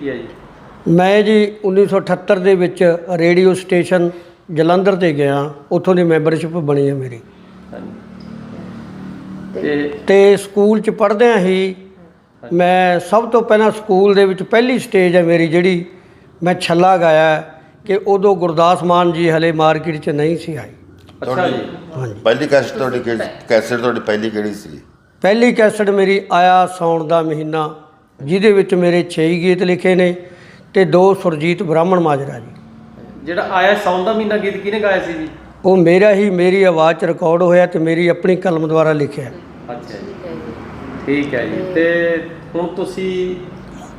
ਕੀ ਹੈ ਜੀ? ਮੈਂ ਜੀ 1978 ਦੇ ਵਿੱਚ ਰੇਡੀਓ ਸਟੇਸ਼ਨ ਜਲੰਧਰ ਤੇ ਗਿਆ ਉੱਥੋਂ ਦੀ ਮੈਂਬਰਸ਼ਿਪ ਬਣੀ ਹੈ ਮੇਰੀ। ਤੇ ਤੇ ਸਕੂਲ ਚ ਪੜ੍ਹਦਿਆਂ ਹੀ ਮੈਂ ਸਭ ਤੋਂ ਪਹਿਲਾਂ ਸਕੂਲ ਦੇ ਵਿੱਚ ਪਹਿਲੀ ਸਟੇਜ ਹੈ ਮੇਰੀ ਜਿਹੜੀ ਮੈਂ ਛੱਲਾ ਗਾਇਆ ਕਿ ਉਦੋਂ ਗੁਰਦਾਸ ਮਾਨ ਜੀ ਹਲੇ ਮਾਰਕੀਟ 'ਚ ਨਹੀਂ ਸੀ ਆਈ ਅੱਛਾ ਜੀ। ਹਾਂਜੀ। ਪਹਿਲੀ ਕੈਸਟ ਤੁਹਾਡੀ ਕਿਹੜੀ ਕੈਸਟ ਤੁਹਾਡੀ ਪਹਿਲੀ ਕਿਹੜੀ ਸੀ ਪਹਿਲੀ ਕੈਸਟ ਮੇਰੀ ਆਇਆ ਸੌਣ ਦਾ ਮਹੀਨਾ ਜਿਹਦੇ ਵਿੱਚ ਮੇਰੇ 6 ਗੀਤ ਲਿਖੇ ਨੇ ਤੇ ਦੋ ਸੁਰਜੀਤ ਬ੍ਰਾਹਮਣ ਮਾਜਰਾ ਜੀ। ਜਿਹੜਾ ਆਇਆ ਸੌਣ ਦਾ ਮਹੀਨਾ ਗੀਤ ਕਿਹਨੇ ਗਾਇਆ ਸੀ ਜੀ? ਉਹ ਮੇਰਾ ਹੀ ਮੇਰੀ ਆਵਾਜ਼ 'ਚ ਰਿਕਾਰਡ ਹੋਇਆ ਤੇ ਮੇਰੀ ਆਪਣੀ ਕਲਮ ਦੁਆਰਾ ਲਿਖਿਆ। ਅੱਛਾ ਜੀ। ਠੀਕ ਹੈ ਜੀ। ਤੇ ਹੁਣ ਤੁਸੀਂ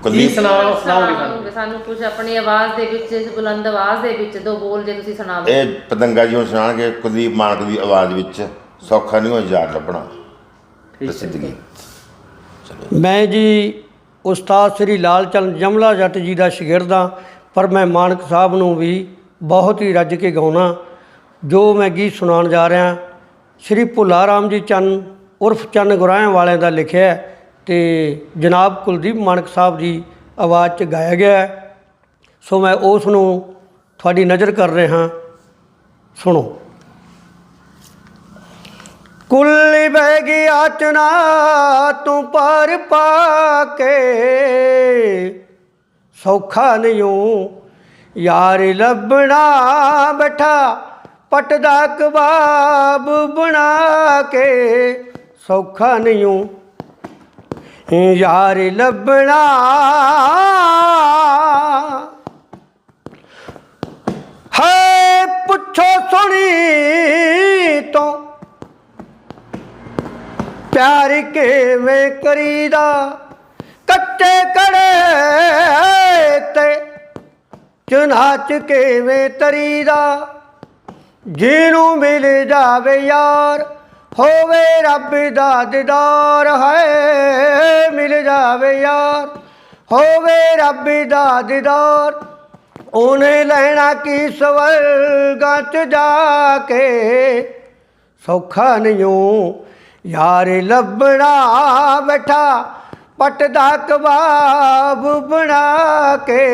ਕੀ ਸੁਣਾਓ ਸੁਣਾਓਗੇ ਸਾਨੂੰ? ਕੁਝ ਆਪਣੀ ਆਵਾਜ਼ ਦੇ ਵਿੱਚ ਇਸ ਬੁਲੰਦ ਆਵਾਜ਼ ਦੇ ਵਿੱਚ ਦੋ ਬੋਲ ਜੇ ਤੁਸੀਂ ਸੁਣਾਵੋ ਇਹ ਪਤੰਗਾ ਜੀ ਹੁਣ ਸੁਣਾਣਗੇ ਕੁਲਦੀਪ ਮਾਨਕ ਦੀ ਆਵਾਜ਼ ਵਿੱਚ ਸੌਖਾ ਨਹੀਂ ਹੋ ਯਾਰ ਲੱਭਣਾ। ਪ੍ਰਸਿੱਧ ਗੀਤ। ਮੈਂ ਜੀ ਉਸਤਾਦ ਸ੍ਰੀ ਲਾਲ ਚੰਦ ਜਮਲਾ ਜੱਟ ਜੀ ਦਾ ਸ਼ਾਗਿਰਦ ਪਰ ਮੈਂ ਮਾਨਕ ਸਾਹਿਬ ਨੂੰ ਵੀ ਬਹੁਤ ਹੀ ਰੱਜ ਕੇ ਗਾਉਣਾ ਜੋ ਮੈਂ ਗੀਤ ਸੁਣਾਉਣ ਜਾ ਰਿਹਾ ਸ੍ਰੀ ਭੁੱਲਾ ਰਾਮ ਜੀ ਚੰਨ ਉਰਫ ਚੰਨ ਗੁਰਾਇਆਂ ਵਾਲਿਆਂ ਦਾ ਲਿਖਿਆ ਹੈ ਤੇ ਜਨਾਬ ਕੁਲਦੀਪ ਮਾਨਕ ਸਾਹਿਬ ਦੀ ਆਵਾਜ਼ 'ਚ ਗਾਇਆ ਗਿਆ ਹੈ। ਸੋ ਮੈਂ ਉਸ ਨੂੰ ਤੁਹਾਡੀ ਨਜ਼ਰ ਕਰ ਰਿਹਾ ਸੁਣੋ। ਕੁੱਲੀ ਬਹਿ ਗਿਆ ਚਨਾ ਤੂੰ ਪਰ ਪਾ ਕੇ। ਸੌਖਾ ਨਹੀਂ ਯਾਰ ਲੱਭਣਾ ਬੈਠਾ ਪਟਦਾ ਕਬਾਬ ਬਣਾ ਕੇ। ਸੌਖਾ ਨਹੀਂ ਯਾਰ ਲੱਭਣਾ। ਹੈ ਪੁੱਛੋ ਸੁਣੀ ਤੋਂ ਪਿਆਰ ਕਿਵੇਂ ਕਰੀਦਾ? ਕੱਟੇ ਕੜੇ ਤੇ ਚੁਨਾਚ ਕਿਵੇਂ ਤਰੀਦਾ? ਜਿਹਨੂੰ ਮਿਲ ਜਾਵੇ ਯਾਰ, ਹੋਵੇ ਰੱਬ ਦਾ ਦੀਦਾਰ ਹੈ। ਮਿਲ ਜਾਵੇ ਯਾਰ, ਹੋਵੇ ਰੱਬ ਦਾ ਦੀਦਾਰ। ਉਹਨੇ ਲੈਣਾ ਕੀ ਸਵਰਗਾਂ ਚ ਜਾ ਕੇ? ਸੌਖਾ ਨਹੀਂ ਯਾਰ ਲੱਭਣਾ ਬੈਠਾ, ਪਟ ਦਾ ਕਬਾਬ ਬਣਾ ਕੇ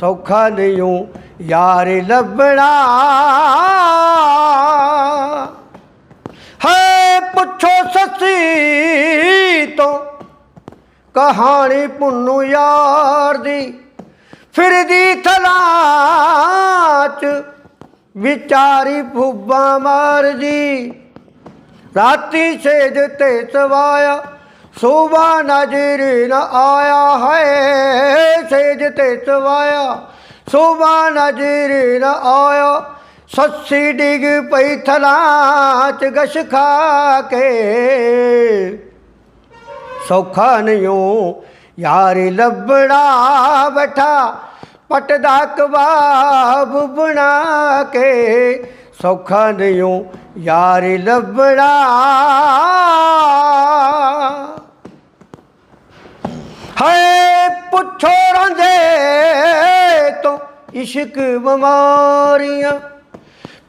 ਸੌਖਾ ਨਹੀਂ ਯਾਰ ਲੱਭਣਾ। ਹੈ ਪੁੱਛੋ ਸੱਸੀ ਤੋਂ ਕਹਾਣੀ ਪੁੰਨੂ ਯਾਰ ਦੀ, ਫਿਰਦੀ ਥਲਾਂ ਚ ਵਿਚਾਰੀ ਫੁੱਬਾ ਮਾਰਦੀ। ਰਾਤੀ ਛੇਜ ਤੇ ਸਵਾਇਆ, ਸੋਭਾ ਨਜ਼ਰ ਨ ਆਇਆ ਹੈ ਛੇਜ ਤੇ ਸਵਾਇਆ, ਸੋਭਾ ਨਜ਼ਰ ਨ ਆਇਆ। ਸੱਸੀ ਡਿਗ ਪਈ ਥਲਾਂ ਚ ਗਸ਼ ਖਾ ਕੇ। ਸੌਖਾ ਨਹੀਂ ਯਾਰ ਲੱਭਣਾ ਬੈਠਾ ਪਟਦਾ ਕਬਾਬ ਬਣਾ ਕੇ। ਸੌਖਾ ਨਹੀਂ ਯਾਰ ਲੱਭਣਾ। ਹੈ ਪੁੱਛੋ ਰੰਦੇ ਤੋਂ ਇਸ਼ਕ ਬਿਮਾਰੀਆਂ।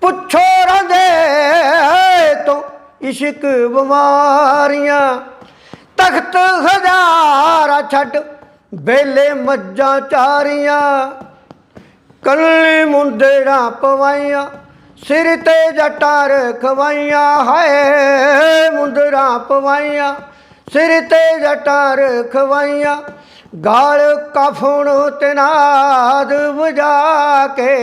ਪੁੱਛੋ ਰੰਦੇ ਤੋਂ ਇਸ਼ਕ ਬਿਮਾਰੀਆਂ। ਤਖਤ ਹਜ਼ਾਰਾ ਛੱਡ ਬੇਲੇ ਮੱਝਾਂ ਚਾਰੀਆਂ। ਕੱਲੀ ਮੁੰਦੇੜਾ ਪਵਾਈਆਂ। ਸਿਰ ਤੇ ਜਟਾਂ ਰਖਵਾਈਆਂ ਹਾਏ, ਮੁੰਦਰਾ ਪਵਾਈਆਂ। ਸਿਰ ਤੇ ਜਟਾਂ ਰਖਵਾਈਆਂ, ਗਾਲ ਕਫਣ ਤੇ ਨਾਦ ਵਜਾ ਕੇ।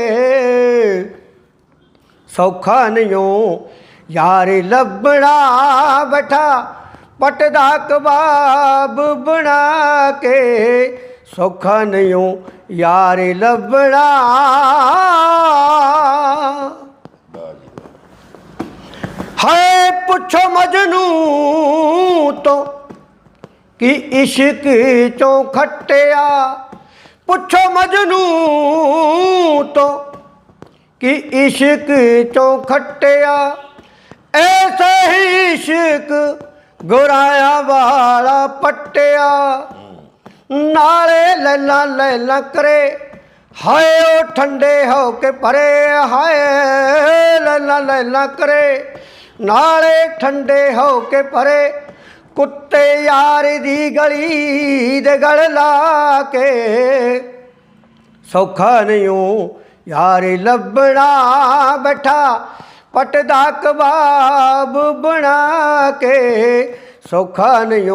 ਸੌਖਾ ਨਹੀਂ ਯਾਰ ਲੱਭਣਾ ਬਠਾ ਪਟਦਾ ਕਬਾਬ ਬਣਾ ਕੇ। ਸੌਖਾ ਨਹੀਂ ਯਾਰ ਲੱਭਣਾ ਹਾਏ ਪੁੱਛੋ ਮਜਨੂ ਤੋਂ ਕਿ ਇਸ਼ਕ ਚੋਂ ਖੱਟਿਆ। ਪੁੱਛੋ ਮਜਨੂ ਤੋਂ ਕਿ ਇਸ਼ਕ ਚੋਂ ਖੱਟਿਆ। ਐਸੇ ਹੀ ਇਸ਼ਕ ਗੁਰਾਇਆ ਵਾਲਾ ਪੱਟਿਆ। ਨਾਲੇ ਲੈਲਾ ਲੈਲਾ ਕਰੇ, ਹਾਏ ਉਹ ਠੰਡੇ ਹੋ ਕੇ ਪਰੇ ਹਾਏ ਲੈਲਾ ਲੈਲਾ ਕਰੇ। ਨਾਲੇ ਠੰਡੇ ਹੋ ਕੇ ਪਰੇ ਕੁੱਤੇ ਯਾਰ ਦੀ ਗਲੀ ਦੇ ਗਲ ਲਾ ਕੇ। ਸੌਖਾ ਨਹੀਂ ਯਾਰ ਲੱਭਣਾ ਬੈਠਾ ਪਟਦਾ ਕਬਾਬ ਬਣਾ ਕੇ। ਸੌਖਾ ਨਹੀਂ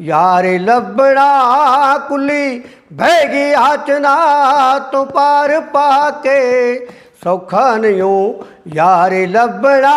ਯਾਰ ਲੱਭਣਾ, ਕੁੱਲੀ ਬਹਿ ਗਈ ਆਚਨਾ ਤੋਂ ਪਾਰ ਪਾ ਕੇ। ਸੌਖਾ ਨਹੀਂ ਯਾਰ ਲੱਭਣਾ।